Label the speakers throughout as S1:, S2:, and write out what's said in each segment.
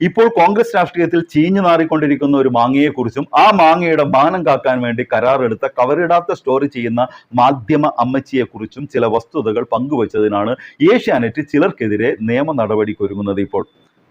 S1: ഇപ്പോൾ കോൺഗ്രസ് രാഷ്ട്രീയത്തിൽ ചീഞ്ഞു നാറിക്കൊണ്ടിരിക്കുന്ന ഒരു മാങ്ങയെക്കുറിച്ചും ആ മാങ്ങയുടെ മാനം കാക്കാൻ വേണ്ടി കരാറെടുത്ത കവറിടാത്ത സ്റ്റോറി ചെയ്യുന്ന മാധ്യമ അമ്മച്ചിയെക്കുറിച്ചും ചില വസ്തുതകൾ പങ്കുവച്ചതിനാണ് ഏഷ്യാനെറ്റ് ചിലർക്കെതിരെ നിയമ നടപടിക്കൊരുങ്ങുന്നത് ഇപ്പോൾ.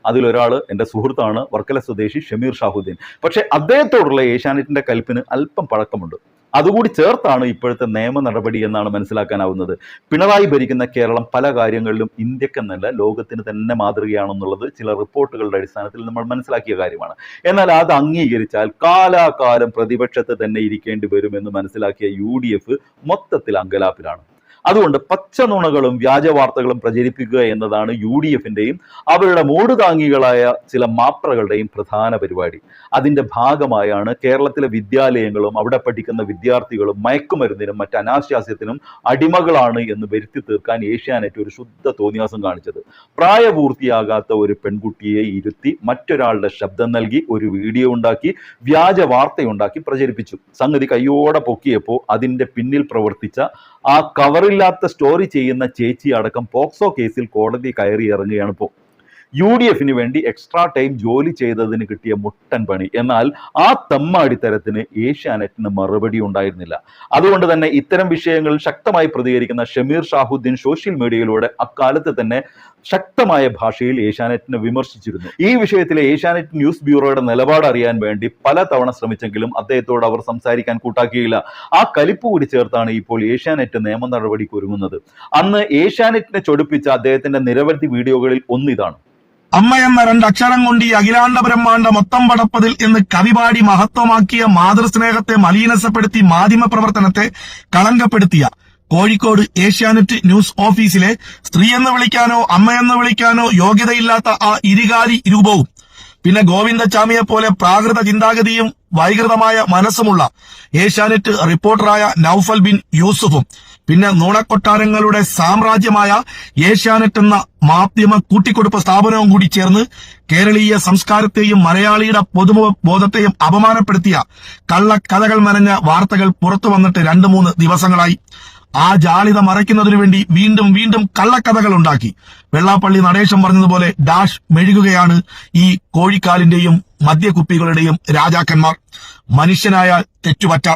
S1: അതിലൊരാൾ എന്റെ സുഹൃത്താണ് വർക്കല സ്വദേശി ഷമീർ ഷാഹുദ്ദീൻ. പക്ഷേ അദ്ദേഹത്തോടുള്ള ഏഷ്യാനെറ്റിന്റെ കൽപ്പിന് അല്പം പഴക്കമുണ്ട്. അതുകൂടി ചേർത്താണ് ഇപ്പോഴത്തെ നിയമ നടപടി എന്നാണ് മനസ്സിലാക്കാനാവുന്നത്. പിണറായി ഭരിക്കുന്ന കേരളം പല കാര്യങ്ങളിലും ഇന്ത്യക്കെന്നല്ല ലോകത്തിന് തന്നെ മാതൃകയാണെന്നുള്ളത് ചില റിപ്പോർട്ടുകളുടെ അടിസ്ഥാനത്തിൽ നമ്മൾ മനസ്സിലാക്കിയ കാര്യമാണ്. എന്നാൽ അത് അംഗീകരിച്ചാൽ കാലാകാലം പ്രതിപക്ഷത്ത് തന്നെ ഇരിക്കേണ്ടി വരുമെന്ന് മനസ്സിലാക്കിയ യു ഡി എഫ് മൊത്തത്തിൽ അങ്കലാപ്പിലാണ്. അതുകൊണ്ട് പച്ച നുണകളും വ്യാജ വാർത്തകളും പ്രചരിപ്പിക്കുക എന്നതാണ് യു ഡി എഫിന്റെയും അവരുടെ മൂടുതാങ്ങികളായ ചില മാപ്രകളുടെയും പ്രധാന പരിപാടി. അതിന്റെ ഭാഗമായാണ് കേരളത്തിലെ വിദ്യാലയങ്ങളും അവിടെ പഠിക്കുന്ന വിദ്യാർത്ഥികളും മയക്കുമരുന്നിനും മറ്റ് അനാശാസ്യത്തിനും അടിമകളാണ് എന്ന് വരുത്തി തീർക്കാൻ ഏഷ്യാനെറ്റ് ഒരു ശുദ്ധ തോന്നിയാസം കാണിച്ചത്. പ്രായപൂർത്തിയാകാത്ത ഒരു പെൺകുട്ടിയെ ഇരുത്തി മറ്റൊരാളുടെ ശബ്ദം നൽകി ഒരു വീഡിയോ ഉണ്ടാക്കി വ്യാജ വാർത്തയുണ്ടാക്കി പ്രചരിപ്പിച്ചു. സംഗതി കയ്യോടെ പൊക്കിയപ്പോൾ അതിന്റെ പിന്നിൽ പ്രവർത്തിച്ച ആ കവറില്ലാത്ത സ്റ്റോറി ചെയ്യുന്ന ചേച്ചി അടക്കം പോക്സോ കേസിൽ കോടതി കയറി ഇറങ്ങുകയാണ് ഇപ്പോൾ യു ഡി എഫിന് വേണ്ടി എക്സ്ട്രാ ടൈം ജോലി ചെയ്തതിന് കിട്ടിയ മുട്ടൻ പണി. എന്നാൽ ആ തമ്മാടിത്തരത്തിന് ഏഷ്യാനെറ്റിന് മറുപടി ഉണ്ടായിരുന്നില്ല. അതുകൊണ്ട് തന്നെ ഇത്തരം വിഷയങ്ങളിൽ ശക്തമായി പ്രതികരിക്കുന്ന ഷമീർ ഷാഹുദ്ദീൻ സോഷ്യൽ മീഡിയയിലൂടെ അക്കാലത്ത് തന്നെ ശക്തമായ ഭാഷയിൽ ഏഷ്യാനെറ്റിനെ വിമർശിച്ചിരുന്നു. ഈ വിഷയത്തിലെ ഏഷ്യാനെറ്റ് ന്യൂസ് ബ്യൂറോയുടെ നിലപാട് അറിയാൻ വേണ്ടി പലതവണ ശ്രമിച്ചെങ്കിലും അദ്ദേഹത്തോട് അവർ സംസാരിക്കാൻ കൂട്ടാക്കിയില്ല. ആ കലിപ്പ് കൂടി ചേർത്താണ് ഇപ്പോൾ ഏഷ്യാനെറ്റ് നിയമ നടപടിക്ക് ഒരുങ്ങുന്നത്. അന്ന് ഏഷ്യാനെറ്റിനെ ചൊടിപ്പിച്ച അദ്ദേഹത്തിന്റെ നിരവധി വീഡിയോകളിൽ ഒന്നിതാണ്
S2: അമ്മ എന്ന രണ്ടക്ഷരം കൊണ്ട് ഈ അഖിലാണ്ട ബ്രഹ്മാണ്ട മൊത്തം പടപ്പതിൽ എന്ന് കവിപാടി മഹത്വമാക്കിയ മാതൃസ്നേഹത്തെ മലീനസപ്പെടുത്തി മാധ്യമ പ്രവർത്തനത്തെ കളങ്കപ്പെടുത്തിയ കോഴിക്കോട് ഏഷ്യാനെറ്റ് ന്യൂസ് ഓഫീസിലെ സ്ത്രീ എന്ന് വിളിക്കാനോ അമ്മയെന്ന് വിളിക്കാനോ യോഗ്യതയില്ലാത്ത ആ ഇരുകാലി രൂപവും പിന്നെ ഗോവിന്ദച്ചാമിയെ പോലെ പ്രാകൃത ചിന്താഗതിയും വൈകൃതമായ മനസ്സുമുള്ള ഏഷ്യാനെറ്റ് റിപ്പോർട്ടറായ നൌഫൽ ബിൻ യൂസുഫും പിന്നെ നുണക്കൊട്ടാരങ്ങളുടെ സാമ്രാജ്യമായ ഏഷ്യാനെറ്റ് എന്ന മാധ്യമ കൂട്ടിക്കൊടുപ്പ് സ്ഥാപനവും കൂടി ചേർന്ന് കേരളീയ സംസ്കാരത്തെയും മലയാളിയുടെ പൊതുബോധത്തെയും അപമാനപ്പെടുത്തിയ കള്ളക്കഥകൾ മനഞ്ഞ വാർത്തകൾ പുറത്തു വന്നിട്ട് രണ്ടു മൂന്ന് ദിവസങ്ങളായി. ആ ജാളിത മറയ്ക്കുന്നതിനു വേണ്ടി വീണ്ടും വീണ്ടും കള്ളക്കഥകൾ ഉണ്ടാക്കി. വെള്ളാപ്പള്ളി നടേശം പറഞ്ഞതുപോലെ ഡാഷ് മെഴുകുകയാണ് ഈ കോഴിക്കാലിന്റെയും മദ്യക്കുപ്പികളുടെയും രാജാക്കന്മാർ. മനുഷ്യനായ തെറ്റുപറ്റ.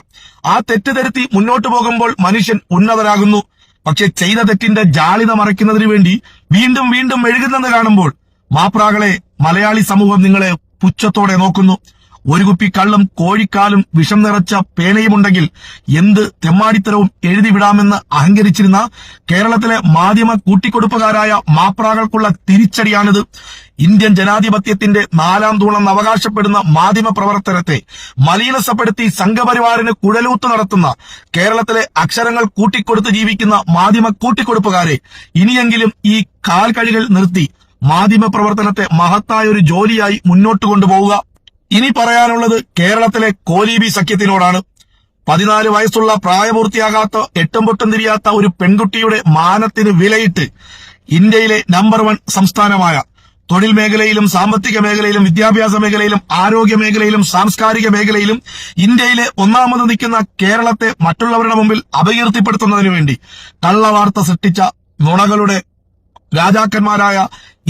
S2: ആ തെറ്റ് തിരുത്തി മുന്നോട്ടു പോകുമ്പോൾ മനുഷ്യൻ ഉന്നതരാകുന്നു പക്ഷെ ചെയ്ത തെറ്റിന്റെ ജാളിത മറയ്ക്കുന്നതിനു വേണ്ടി വീണ്ടും വീണ്ടും മെഴുകുന്നെന്ന് കാണുമ്പോൾ മാപ്രാകളെ മലയാളി സമൂഹം നിങ്ങളെ പുച്ഛത്തോടെ നോക്കുന്നു. ഒരു കുപ്പി കള്ളും കോഴിക്കാലും വിഷം നിറച്ച പേനയുമുണ്ടെങ്കിൽ എന്ത് തെമ്മാടിത്തരവും എഴുതി വിടാമെന്ന് അഹങ്കരിച്ചിരുന്ന കേരളത്തിലെ മാധ്യമ കൂട്ടിക്കൊടുപ്പുകാരായ മാപ്രാകൾക്കുള്ള തിരിച്ചടിയാണിത്. ഇന്ത്യൻ ജനാധിപത്യത്തിന്റെ നാലാം തൂണം അവകാശപ്പെടുന്ന മാധ്യമ പ്രവർത്തനത്തെ മലീനസപ്പെടുത്തി സംഘപരിവാറിന് കുഴലൂത്ത് നടത്തുന്ന കേരളത്തിലെ അക്ഷരങ്ങൾ കൂട്ടിക്കൊടുത്ത് ജീവിക്കുന്ന മാധ്യമ കൂട്ടിക്കൊടുപ്പുകാരെ ഇനിയെങ്കിലും ഈ കാൽക്കഴികൾ നിർത്തി മാധ്യമ പ്രവർത്തനത്തെ മഹത്തായ ഒരു ജോലിയായി മുന്നോട്ട് കൊണ്ടുപോവുക ഇനി പറയാനുള്ളത് കേരളത്തിലെ കോലീബി സഖ്യത്തിനോടാണ്. പതിനാല് വയസ്സുള്ള പ്രായപൂർത്തിയാകാത്ത എട്ടും പൊട്ടും തിരിയാത്ത ഒരു പെൺകുട്ടിയുടെ മാനത്തിന് വിലയിട്ട് ഇന്ത്യയിലെ നമ്പർ വൺ സംസ്ഥാനമായ തൊഴിൽ മേഖലയിലും സാമ്പത്തിക മേഖലയിലും വിദ്യാഭ്യാസ മേഖലയിലും ആരോഗ്യ മേഖലയിലും സാംസ്കാരിക മേഖലയിലും ഇന്ത്യയിലെ ഒന്നാമത് നിൽക്കുന്ന കേരളത്തെ മറ്റുള്ളവരുടെ മുമ്പിൽ അപകീർത്തിപ്പെടുത്തുന്നതിനു വേണ്ടി കള്ളവാർത്ത സൃഷ്ടിച്ച നുണകളുടെ രാജാക്കന്മാരായ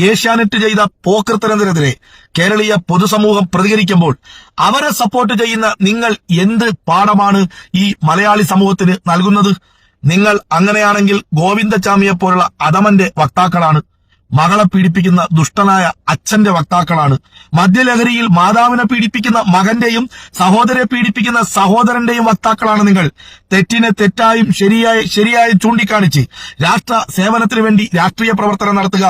S2: ഏഷ്യാനെറ്റ് ചെയ്ത പോക്കൃത്തനെതിരെതിരെ കേരളീയ പൊതുസമൂഹം പ്രതികരിക്കുമ്പോൾ അവരെ സപ്പോർട്ട് ചെയ്യുന്ന നിങ്ങൾ എന്ത് പാഠമാണ് ഈ മലയാളി സമൂഹത്തിന് നൽകുന്നത്? നിങ്ങൾ അങ്ങനെയാണെങ്കിൽ ഗോവിന്ദചാമിയെ പോലുള്ള അധമന്റെ വക്താക്കളാണ്. മകളെ പീഡിപ്പിക്കുന്ന ദുഷ്ടനായ അച്ഛന്റെ വക്താക്കളാണ്. മദ്യലഹരിയിൽ മാതാവിനെ പീഡിപ്പിക്കുന്ന മകന്റെയും സഹോദരെ പീഡിപ്പിക്കുന്ന സഹോദരന്റെയും വക്താക്കളാണ് നിങ്ങൾ. തെറ്റിനെ തെറ്റായും ശരിയായി ശരിയായി ചൂണ്ടിക്കാണിച്ച് രാഷ്ട്ര സേവനത്തിന് വേണ്ടി രാഷ്ട്രീയ പ്രവർത്തനം നടത്തുക.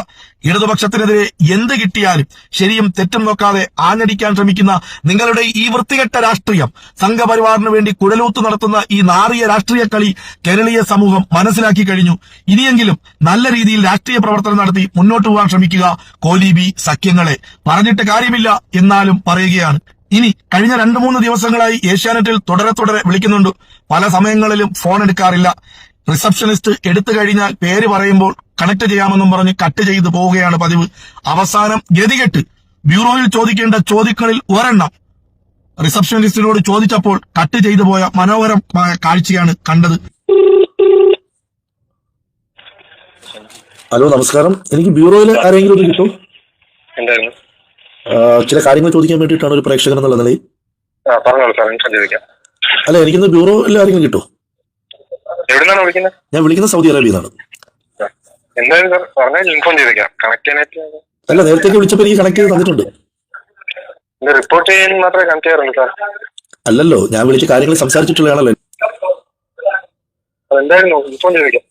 S2: ഇടതുപക്ഷത്തിനെതിരെ എന്ത് കിട്ടിയാലും ശരിയും തെറ്റും നോക്കാതെ ആഞ്ഞടിക്കാൻ ശ്രമിക്കുന്ന നിങ്ങളുടെ ഈ വൃത്തികെട്ട രാഷ്ട്രീയം സംഘപരിവാറിന് വേണ്ടി കുഴലൂത്ത് നടത്തുന്ന ഈ നാറിയ രാഷ്ട്രീയ കളി കേരളീയ സമൂഹം മനസ്സിലാക്കി കഴിഞ്ഞു. ഇനിയെങ്കിലും നല്ല രീതിയിൽ രാഷ്ട്രീയ പ്രവർത്തനം നടത്തി മുന്നോട്ട് പോകാൻ ശ്രമിക്കുക. കോലീബി സഖ്യങ്ങളെ പറഞ്ഞിട്ട് കാര്യമില്ല എന്നാലും പറയുകയാണ്. ഇനി കഴിഞ്ഞ രണ്ടു മൂന്ന് ദിവസങ്ങളായി ഏഷ്യാനെറ്റിൽ തുടരെ തുടരെ വിളിക്കുന്നുണ്ട്. പല സമയങ്ങളിലും ഫോൺ എടുക്കാറില്ല. റിസപ്ഷനിസ്റ്റ് എടുത്തു കഴിഞ്ഞാൽ പേര് പറയുമ്പോൾ കണക്ട് ചെയ്യാമെന്നും പറഞ്ഞ് കട്ട് ചെയ്തു പോവുകയാണ് പതിവ്. അവസാനം ഗതികെട്ട് ബ്യൂറോയിൽ ചോദിക്കേണ്ട ചോദ്യങ്ങളിൽ ഒരെണ്ണം റിസപ്ഷനിസ്റ്റിനോട് ചോദിച്ചപ്പോൾ കട്ട് ചെയ്തു പോയ മനോഹരമായ കാഴ്ചയാണ് കണ്ടത്.
S3: ഹലോ നമസ്കാരം. എനിക്ക് ബ്യൂറോയിൽ ആരെങ്കിലും ഒന്ന് കിട്ടും?
S4: എന്തായിരുന്നു?
S2: ചില കാര്യങ്ങൾ ചോദിക്കാൻ വേണ്ടിയിട്ടാണ് ഒരു പ്രേക്ഷകൻ എന്നുള്ള നിലയിൽ.
S3: ആ പറഞ്ഞോളൂ സാർ ഇൻഫോം ചെയ്തേക്കാം
S2: അല്ല എനിക്കിന്ന് ബ്യൂറോയിൽ ആരെങ്കിലും കിട്ടും?
S3: എവിടുന്നാണ് വിളിക്കുന്നത്?
S2: ഞാൻ വിളിക്കുന്നത് സൗദി അറേബ്യയിൽ നിന്നാണ്.
S3: എന്തായാലും സാർ പറഞ്ഞാൽ ഇൻഫോം ചെയ്തേക്കാം കണക്ട് ചെയ്യാനായിട്ട്
S2: അല്ല നേരത്തേക്ക് വിളിച്ചപ്പോൾ എനിക്ക് കണക്ട് ചെയ്ത് തന്നിട്ടുണ്ട്.
S3: ഇത് റിപ്പോർട്ട് ചെയ്യാൻ മാത്രമേ കണക്ട് ചെയ്യാറുള്ളൂ സാർ.
S2: അല്ലല്ലോ ഞാൻ വിളിച്ച കാര്യങ്ങൾ സംസാരിച്ചിട്ടുള്ളതാണല്ലോ
S3: എന്തായിരുന്നു ഇൻഫോം ചെയ്തേക്കാം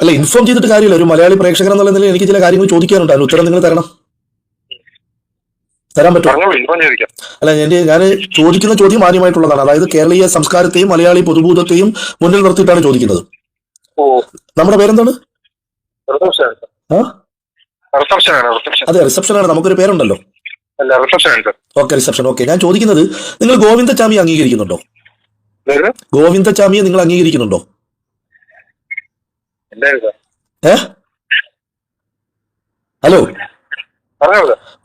S2: അല്ല ഇൻഫോം ചെയ്തിട്ട് കാര്യമില്ല. ഒരു മലയാളി പ്രേക്ഷകൻ എന്നുള്ള നിലയിൽ എനിക്ക് ചില കാര്യങ്ങൾ ചോദിക്കാനുണ്ട് അതിന് ഉത്തരം നിങ്ങൾ തരണം. തരാൻ പറ്റുമോ? അല്ല എന്റെ ഞാൻ ചോദിക്കുന്ന ചോദ്യം മാന്യമായിട്ടുള്ളതാണ് അതായത് കേരളീയ സംസ്കാരത്തെയും മലയാളി പൊതുഭൂതത്തെയും മുന്നിൽ നിർത്തിയിട്ടാണ് ചോദിക്കുന്നത്. നമ്മുടെ പേരെന്താണ്?
S3: അതെ റിസപ്ഷൻ ആണ്.
S2: നമുക്കൊരു പേരുണ്ടല്ലോ. Okay reception. ഓക്കെ ഞാൻ ചോദിക്കുന്നത് നിങ്ങൾ ഗോവിന്ദചാമി അംഗീകരിക്കുന്നുണ്ടോ?
S3: ഗോവിന്ദ
S2: ഗോവിന്ദചാമിയെ നിങ്ങൾ അംഗീകരിക്കുന്നുണ്ടോ? ഹലോ?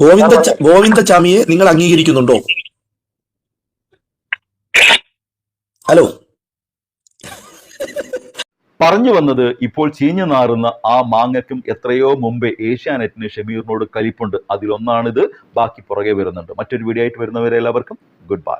S2: ഗോവിന്ദ ഗോവിന്ദചാമിയെ നിങ്ങൾ അംഗീകരിക്കുന്നുണ്ടോ? ഹലോ?
S1: പറഞ്ഞു വന്നത് ഇപ്പോൾ ചീഞ്ഞു നാറുന്ന ആ മാങ്ങയ്ക്കും എത്രയോ മുമ്പേ ഏഷ്യാനെറ്റിന് ഷമീറിനോട് കലിപ്പുണ്ട്. അതിലൊന്നാണിത്. ബാക്കി പുറകെ വരുന്നുണ്ട്. മറ്റൊരു വീഡിയോ ആയിട്ട് വരുന്നവരെ എല്ലാവർക്കും ഗുഡ് ബൈ.